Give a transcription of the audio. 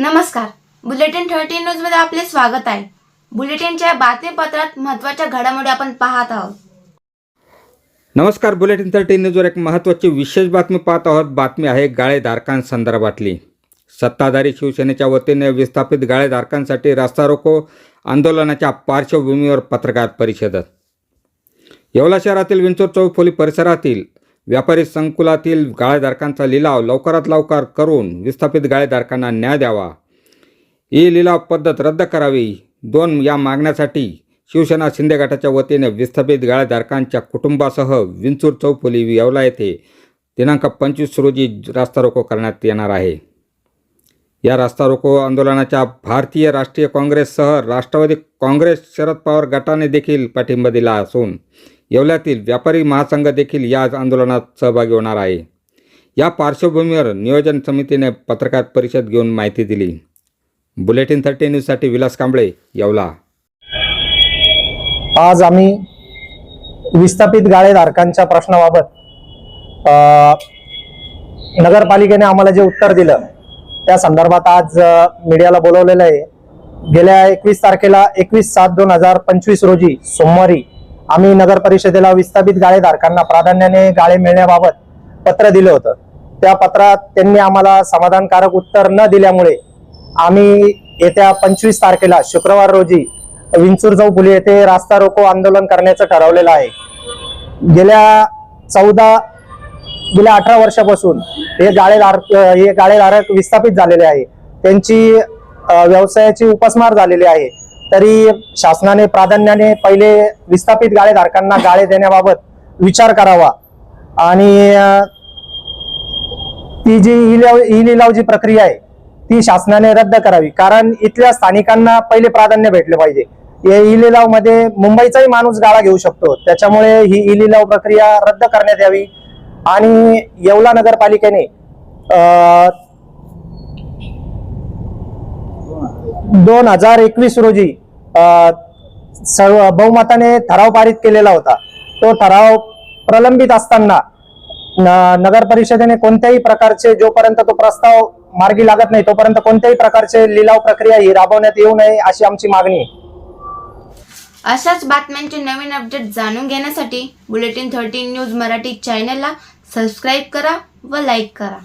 नमस्कार. Bulletin thirteen न्यूजमध्ये आपले स्वागत आहे. बुलेटिनच्या बातमीपत्रात महत्त्वाच्या घडामोडी आपण पाहत आहोत. नमस्कार बुलेटिन थर्टीन न्यूजवर एक महत्त्वाची विशेष बातमी पाहत आहोत. बातमी आहे गाळेधारकांसंदर्भातली सत्ताधारी शिवसेनेच्या वतीने विस्थापित गाळेधारकांसाठी रास्ता रोको आंदोलनाच्या पार्श्वभूमीवर पत्रकार परिषद. येवला शहरातील विंचूर पोली परिसरातील व्यापारी संकुलातील गाळेधारकांचा लिलाव लवकरात लवकर करून विस्थापित गाळेधारकांना न्याय द्यावा. ही लिलाव पद्धत रद्द करावी. दोन या मागण्यासाठी शिवसेना शिंदे गटाच्या वतीने विस्थापित गाळेधारकांच्या कुटुंबासह विंचूर चौफुली येवला येथे दिनांक पंचवीस रोजी रास्ता रोको करण्यात येणार आहे. या रास्ता रोको आंदोलनाच्या भारतीय राष्ट्रीय काँग्रेससह राष्ट्रवादी काँग्रेस शरद पवार गटाने देखील पाठिंबा दिला असून येवल्यातील व्यापारी महासंघ देखील या आंदोलनात सहभागी होणार आहे. या पार्श्वभूमीवर नियोजन समितीने पत्रकार परिषद घेऊन माहिती दिली. बुलेटिन थर्टी न्यूजसाठी विलास कांबळे येवला. आज आम्ही विस्थापित गाळेधारकांच्या प्रश्नाबाबत नगरपालिकेने आम्हाला जे उत्तर दिलं त्या संदर्भात आज मीडियाला बोलवलेलं आहे. गेल्या एकवीस तारखेला एकवीस सात दोन हजार पंचवीस रोजी सोमवारी आम्ही नगर परिषदेला विस्थापित गाळेधारकांना प्राधान्याने गाळे मिळण्याबाबत पत्र दिलं होतं. त्या पत्रात त्यांनी आम्हाला समाधानकारक उत्तर न दिल्यामुळे आम्ही येत्या पंचवीस तारखेला शुक्रवार रोजी विंचूर चौफुली येथे रास्ता रोको आंदोलन करण्याचं ठरवलेलं आहे. गेल्या चौदा गेल्या अठरा वर्षापासून हे गाळेधार हे गाळेधारक विस्थापित झालेले आहे. त्यांची व्यवसायाची उपासमार झालेली आहे. तरी शासनाने प्राधान्याने पहिले विस्थापित गाळेधारकांना गाळे देण्याबाबत विचार करावा. आणि ती जी ई लिलाव ई लिलाव जी प्रक्रिया आहे ती शासनाने रद्द करावी. कारण इथल्या स्थानिकांना पहिले प्राधान्य भेटले पाहिजे. या ई लिलावमध्ये मुंबईचाही माणूस गाळा घेऊ शकतो. त्याच्यामुळे ही ई लिलाव प्रक्रिया रद्द करण्यात यावी. आणि येवला नगरपालिकेने दोन हजार एकवीस रोजी सर्व बहुमताने ठराव पारित केलेला होता. तो ठराव प्रलंबित असताना नगर परिषदेने कोणत्याही प्रकारचे जोपर्यंत तो प्रस्ताव मार्गी लागत नाही तोपर्यंत कोणत्याही प्रकारचे लिलाव प्रक्रिया ही राबवण्यात येऊ नये अशी आमची मागणी आहे. अशाच बातम्यांचे नवीन अपडेट जाणून घेण्यासाठी बुलेटिन थर्टीन न्यूज मराठी चॅनलला सबस्क्राईब करा व लाईक करा.